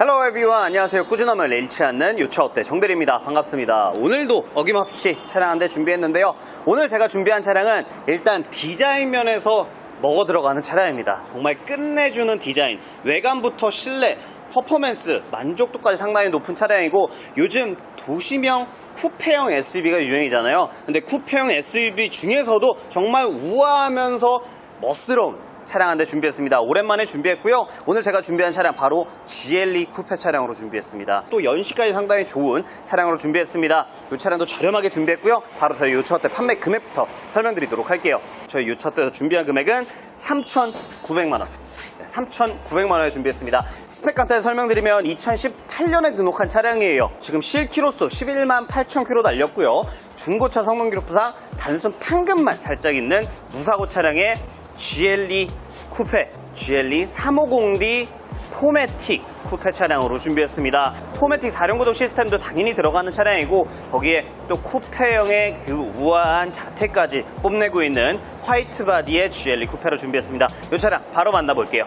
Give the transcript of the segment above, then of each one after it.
헬로 에비원 안녕하세요. 꾸준함을 잃지 않는 요차 어때? 정대리입니다. 반갑습니다. 오늘도 어김없이 차량 한 대 준비했는데요. 오늘 제가 준비한 차량은 일단 디자인 면에서 먹어 들어가는 차량입니다. 정말 끝내주는 디자인 외관부터 실내 퍼포먼스 만족도까지 상당히 높은 차량이고 요즘 도시명 쿠페형 SUV가 유행이잖아요. 근데 쿠페형 SUV 중에서도 정말 우아하면서 멋스러운 차량 한 대 준비했습니다. 오랜만에 준비했고요. 오늘 제가 준비한 차량 바로 GLE 쿠페 차량으로 준비했습니다. 또 연식까지 상당히 좋은 차량으로 준비했습니다. 이 차량도 저렴하게 준비했고요. 바로 저희 요차 때 판매 금액부터 설명드리도록 할게요. 저희 요차때에서 준비한 금액은 3,900만 원. 3,900만 원에 준비했습니다. 스펙 간단히 설명드리면 2018년에 등록한 차량이에요. 지금 실키로수 11만 8천 킬로 달렸고요. 중고차 성능 기록부상 단순 판금만 살짝 있는 무사고 차량의 GLE 쿠페, GLE 350D 포매틱 쿠페 차량으로 준비했습니다. 포매틱 4륜구동 시스템도 당연히 들어가는 차량이고 거기에 또 쿠페형의 그 우아한 자태까지 뽐내고 있는 화이트 바디의 GLE 쿠페로 준비했습니다. 이 차량 바로 만나볼게요.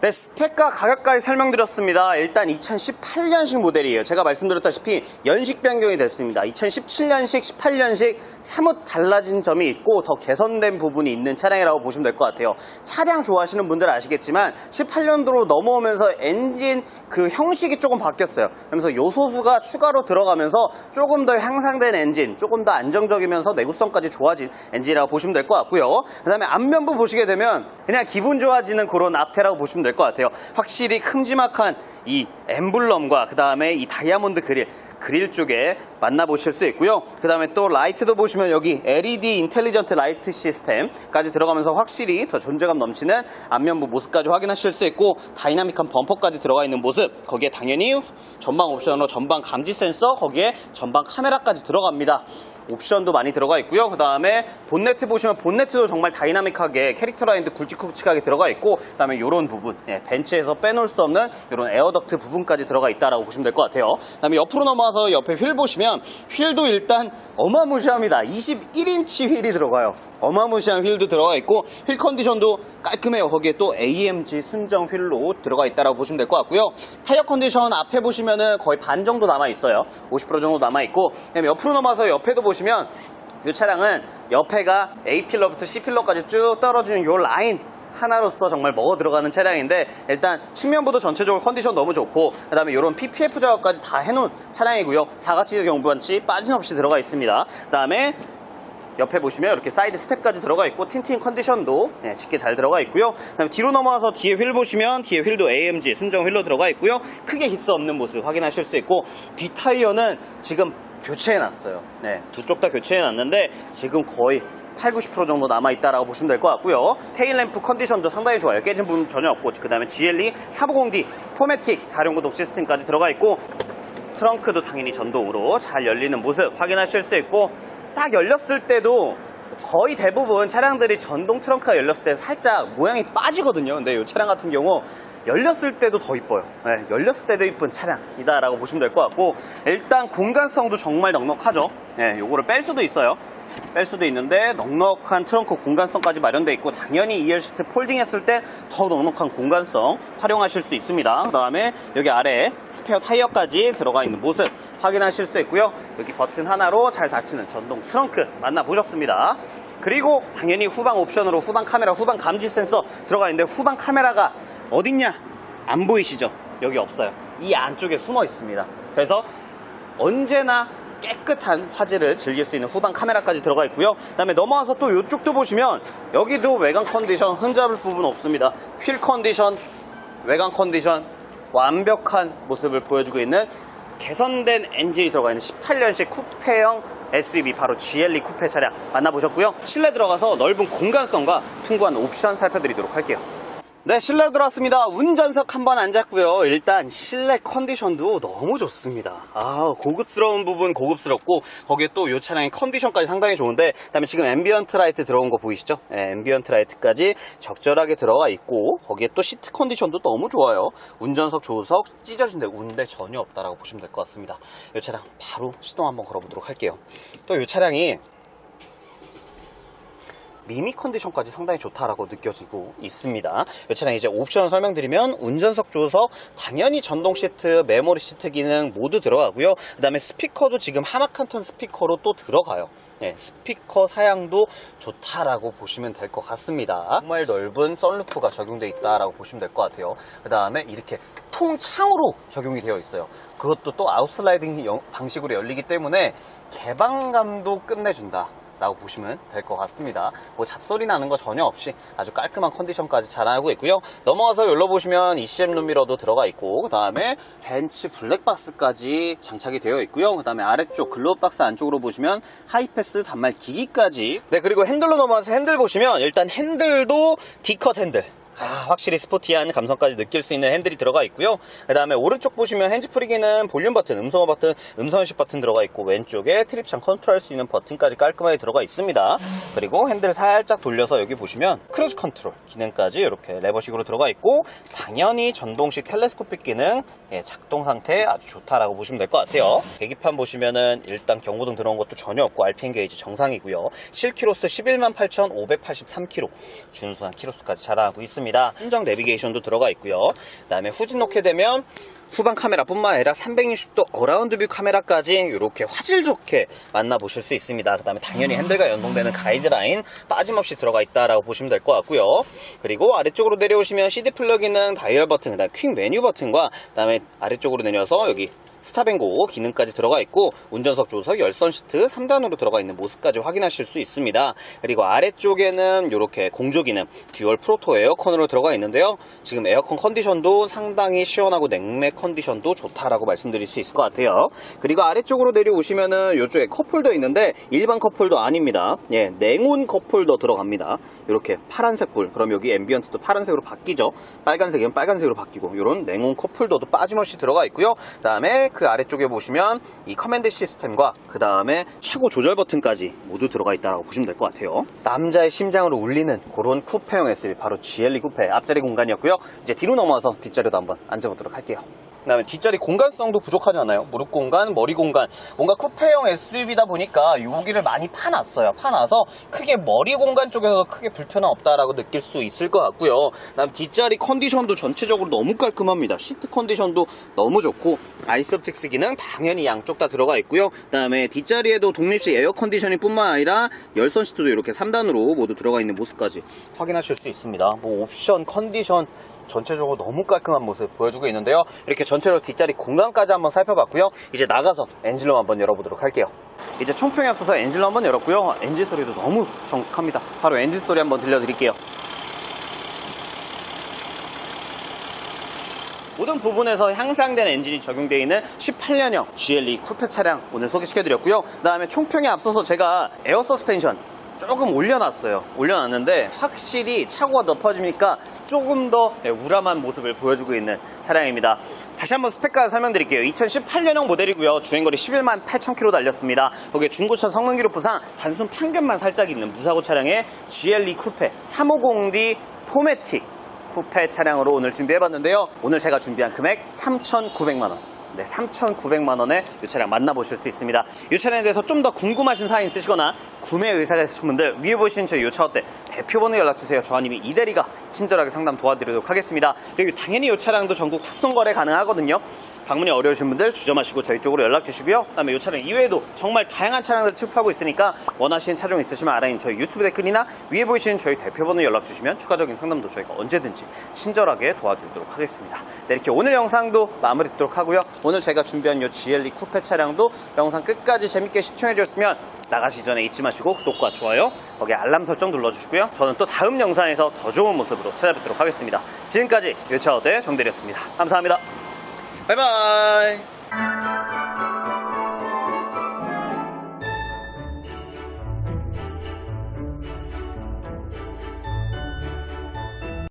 네, 스펙과 가격까지 설명드렸습니다. 일단 2018년식 모델이에요. 제가 말씀드렸다시피 연식 변경이 됐습니다. 2017년식, 18년식 사뭇 달라진 점이 있고 더 개선된 부분이 있는 차량이라고 보시면 될 것 같아요. 차량 좋아하시는 분들 아시겠지만 18년도로 넘어오면서 엔진 그 형식이 조금 바뀌었어요. 그러면서 요소수가 추가로 들어가면서 조금 더 향상된 엔진, 조금 더 안정적이면서 내구성까지 좋아진 엔진이라고 보시면 될 것 같고요. 그 다음에 앞면부 보시게 되면 그냥 기분 좋아지는 그런 앞태라고 보시면 될 것 같아요. 확실히 큼지막한 이 엠블럼과 그 다음에 이 다이아몬드 그릴, 그릴 쪽에 만나보실 수 있고요. 그 다음에 또 라이트도 보시면 여기 LED 인텔리전트 라이트 시스템까지 들어가면서 확실히 더 존재감 넘치는 앞면부 모습까지 확인하실 수 있고 다이나믹한 범퍼까지 들어가 있는 모습 거기에 당연히 전방 옵션으로 전방 감지 센서 거기에 전방 카메라까지 들어갑니다. 옵션도 많이 들어가 있고요. 그 다음에 본네트 보시면 본네트도 정말 다이나믹하게 캐릭터 라인도 굵직굵직하게 들어가 있고 그 다음에 이런 부분 예, 벤츠에서 빼놓을 수 없는 이런 에어덕트 부분까지 들어가 있다라고 보시면 될 것 같아요. 그 다음에 옆으로 넘어와서 옆에 휠 보시면 휠도 일단 어마무시합니다. 21인치 휠이 들어가요. 어마무시한 휠도 들어가 있고 휠 컨디션도 깔끔해요. 거기에 또 AMG 순정 휠로 들어가 있다라고 보시면 될 것 같고요. 타이어 컨디션 앞에 보시면은 거의 반 정도 남아 있어요. 50% 정도 남아 있고 그다음에 옆으로 넘어와서 옆에도 보시면 이 차량은 옆에가 A 필러부터 C 필러까지 쭉 떨어지는 이 라인 하나로서 정말 먹어 들어가는 차량인데 일단 측면부도 전체적으로 컨디션 너무 좋고 그 다음에 이런 PPF 작업까지 다 해놓은 차량이고요. 사각지대 경부한치 빠짐없이 들어가 있습니다. 그 다음에 옆에 보시면 이렇게 사이드 스텝까지 들어가 있고 틴팅 컨디션도 네, 짙게 잘 들어가 있고요. 그다음에 뒤로 넘어와서 뒤에 휠 보시면 뒤에 휠도 AMG 순정 휠로 들어가 있고요. 크게 히스 없는 모습 확인하실 수 있고 뒤 타이어는 지금 교체해 놨어요. 네, 두 쪽 다 교체해 놨는데 지금 거의 8, 90% 정도 남아있다라고 보시면 될 것 같고요. 테일램프 컨디션도 상당히 좋아요. 깨진 부분 전혀 없고 그 다음에 GLE 450D 포매틱 4륜구동 시스템까지 들어가 있고 트렁크도 당연히 전동으로 잘 열리는 모습 확인하실 수 있고 딱 열렸을 때도 거의 대부분 차량들이 전동 트렁크가 열렸을 때 살짝 모양이 빠지거든요. 근데 이 차량 같은 경우 열렸을 때도 더 이뻐요. 네, 열렸을 때도 이쁜 차량이다 라고 보시면 될 것 같고 일단 공간성도 정말 넉넉하죠. 네, 요거를 뺄 수도 있어요. 뺄 수도 있는데 넉넉한 트렁크 공간성까지 마련되어 있고 당연히 2열 시트 폴딩 했을 때 더 넉넉한 공간성 활용하실 수 있습니다. 그 다음에 여기 아래에 스페어 타이어까지 들어가 있는 모습 확인하실 수 있고요. 여기 버튼 하나로 잘 닫히는 전동 트렁크 만나보셨습니다. 그리고 당연히 후방 옵션으로 후방 카메라, 후방 감지 센서 들어가 있는데 후방 카메라가 어딨냐? 안 보이시죠? 여기 없어요. 이 안쪽에 숨어 있습니다. 그래서 언제나 깨끗한 화질을 즐길 수 있는 후방 카메라까지 들어가 있고요. 그 다음에 넘어와서 또 이쪽도 보시면 여기도 외관 컨디션 흠잡을 부분 없습니다. 휠 컨디션, 외관 컨디션 완벽한 모습을 보여주고 있는 개선된 엔진이 들어가 있는 18년식 쿠페형 SUV 바로 GLE 쿠페 차량 만나보셨고요. 실내 들어가서 넓은 공간성과 풍부한 옵션 살펴드리도록 할게요. 네, 실내 들어왔습니다. 운전석 한번 앉았고요. 일단 실내 컨디션도 너무 좋습니다. 아, 고급스러운 부분 고급스럽고 거기에 또이 차량의 컨디션까지 상당히 좋은데 그 다음에 지금 앰비언트 라이트 들어온 거 보이시죠? 네, 앰비언트 라이트까지 적절하게 들어가 있고 거기에 또 시트 컨디션도 너무 좋아요. 운전석 조수석 찢어진 데 운데 전혀 없다라고 보시면 될 것 같습니다. 이 차량 바로 시동 한번 걸어보도록 할게요. 또이 차량이 미미 컨디션까지 상당히 좋다라고 느껴지고 있습니다. 이 차량 이제 옵션을 설명드리면 운전석 조석, 당연히 전동 시트, 메모리 시트 기능 모두 들어가고요. 그 다음에 스피커도 지금 하마칸턴 스피커로 또 들어가요. 네, 스피커 사양도 좋다라고 보시면 될 것 같습니다. 정말 넓은 썬루프가 적용되어 있다라고 보시면 될 것 같아요. 그 다음에 이렇게 통창으로 적용이 되어 있어요. 그것도 또 아웃슬라이딩 영- 방식으로 열리기 때문에 개방감도 끝내준다. 라고 보시면 될 것 같습니다. 뭐 잡소리 나는 거 전혀 없이 아주 깔끔한 컨디션까지 자랑하고 있고요. 넘어가서 열러보시면 ECM 룸미러도 들어가 있고 그 다음에 벤츠 블랙박스까지 장착이 되어 있고요. 그 다음에 아래쪽 글로우박스 안쪽으로 보시면 하이패스 단말 기기까지 네 그리고 핸들로 넘어가서 핸들 보시면 일단 핸들도 D컷 핸들 아, 확실히 스포티한 감성까지 느낄 수 있는 핸들이 들어가 있고요. 그 다음에 오른쪽 보시면 핸즈프리기는 볼륨 버튼, 음성어 버튼, 음성인식 버튼 들어가 있고 왼쪽에 트립창 컨트롤할 수 있는 버튼까지 깔끔하게 들어가 있습니다. 그리고 핸들 살짝 돌려서 여기 보시면 크루즈 컨트롤 기능까지 이렇게 레버식으로 들어가 있고 당연히 전동식 텔레스코픽 기능 예, 작동 상태 아주 좋다라고 보시면 될 것 같아요. 계기판 보시면은 일단 경고등 들어온 것도 전혀 없고 RPM 게이지 정상이고요. 실키로스 11만 8,583km 준수한 키로수까지 자랑하고 있습니다. 한정 내비게이션도 들어가 있고요. 그다음에 후진 놓게 되면 후방 카메라뿐만 아니라 360도 어라운드 뷰 카메라까지 이렇게 화질 좋게 만나보실 수 있습니다. 그 다음에 당연히 핸들과 연동되는 가이드라인 빠짐없이 들어가 있다라고 보시면 될 것 같고요. 그리고 아래쪽으로 내려오시면 CD 플러그는 다이얼 버튼, 그다음에 퀵 메뉴 버튼과 그다음에 아래쪽으로 내려서 여기 스탑앤고 기능까지 들어가 있고 운전석 조석 열선 시트 3단으로 들어가 있는 모습까지 확인하실 수 있습니다. 그리고 아래쪽에는 이렇게 공조 기능 듀얼 프로토 에어컨으로 들어가 있는데요. 지금 에어컨 컨디션도 상당히 시원하고 냉매 컨디션도 좋다라고 말씀드릴 수 있을 것 같아요. 그리고 아래쪽으로 내려오시면은 이쪽에 컵홀더 있는데 일반 컵홀더 아닙니다. 예, 냉온 컵홀더 들어갑니다. 이렇게 파란색 불 그럼 여기 앰비언트도 파란색으로 바뀌죠. 빨간색이면 빨간색으로 바뀌고 이런 냉온 컵홀더도 빠짐없이 들어가 있고요. 그다음에 그 아래쪽에 보시면 이 커맨드 시스템과 그 다음에 최고 조절 버튼까지 모두 들어가 있다고 보시면 될 것 같아요. 남자의 심장으로 울리는 그런 쿠페형 SUV 바로 GLE 쿠페 앞자리 공간이었고요. 이제 뒤로 넘어와서 뒷자리도 한번 앉아보도록 할게요. 그다음에 뒷자리 공간성도 부족하지 않아요? 무릎 공간, 머리 공간. 뭔가 쿠페형 SUV다 보니까 여기를 많이 파놨어요. 파놔서 크게 머리 공간 쪽에서 크게 불편함 없다라고 느낄 수 있을 것 같고요. 그다음 뒷자리 컨디션도 전체적으로 너무 깔끔합니다. 시트 컨디션도 너무 좋고 아이스업틱스 기능 당연히 양쪽 다 들어가 있고요. 그다음에 뒷자리에도 독립식 에어 컨디셔닝 뿐만 아니라 열선 시트도 이렇게 3단으로 모두 들어가 있는 모습까지 확인하실 수 있습니다. 뭐 옵션, 컨디션 전체적으로 너무 깔끔한 모습 보여주고 있는데요. 이렇게 전체로 뒷자리 공간까지 한번 살펴봤고요. 이제 나가서 엔진룸 한번 열어보도록 할게요. 이제 총평에 앞서서 엔진룸 한번 열었고요. 엔진 소리도 너무 정숙합니다. 바로 엔진 소리 한번 들려드릴게요. 모든 부분에서 향상된 엔진이 적용되어 있는 18년형 GLE 쿠페 차량 오늘 소개시켜드렸고요. 그 다음에 총평에 앞서서 제가 에어 서스펜션 조금 올려놨어요. 올려놨는데 확실히 차고가 높아지니까 조금 더 네, 우람한 모습을 보여주고 있는 차량입니다. 다시 한번 스펙까지 설명드릴게요. 2018년형 모델이고요. 주행거리 11만 8천 킬로 달렸습니다. 거기에 중고차 성능 기록부상 단순 판금만 살짝 있는 무사고 차량의 GLE 쿠페 350D 포매틱 쿠페 차량으로 오늘 준비해봤는데요. 오늘 제가 준비한 금액 3,900만원. 네, 3,900만 원에 이 차량 만나보실 수 있습니다. 이 차량에 대해서 좀 더 궁금하신 사항 있으시거나 구매 의사가 있으신 분들 위에 보시는 저희 요차어때 대표번호 연락 주세요. 저와 님이 이 대리가 친절하게 상담 도와드리도록 하겠습니다. 그리고 당연히 이 차량도 전국 후송거래 가능하거든요. 방문이 어려우신 분들 주저마시고 저희 쪽으로 연락 주시고요. 그다음에 이 차량 이외에도 정말 다양한 차량들 취급하고 있으니까 원하시는 차종 있으시면 아래인 저희 유튜브 댓글이나 위에 보이시는 저희 대표번호 연락 주시면 추가적인 상담도 저희가 언제든지 친절하게 도와드리도록 하겠습니다. 네, 이렇게 오늘 영상도 마무리 짓도록 하고요. 오늘 제가 준비한 이 GLE 쿠페 차량도 영상 끝까지 재밌게 시청해 주셨으면 나가시기 전에 잊지 마시고 구독과 좋아요, 거기에 알람 설정 눌러주시고요. 저는 또 다음 영상에서 더 좋은 모습으로 찾아뵙도록 하겠습니다. 지금까지 유차어대 정대리였습니다. 감사합니다. 바이바이.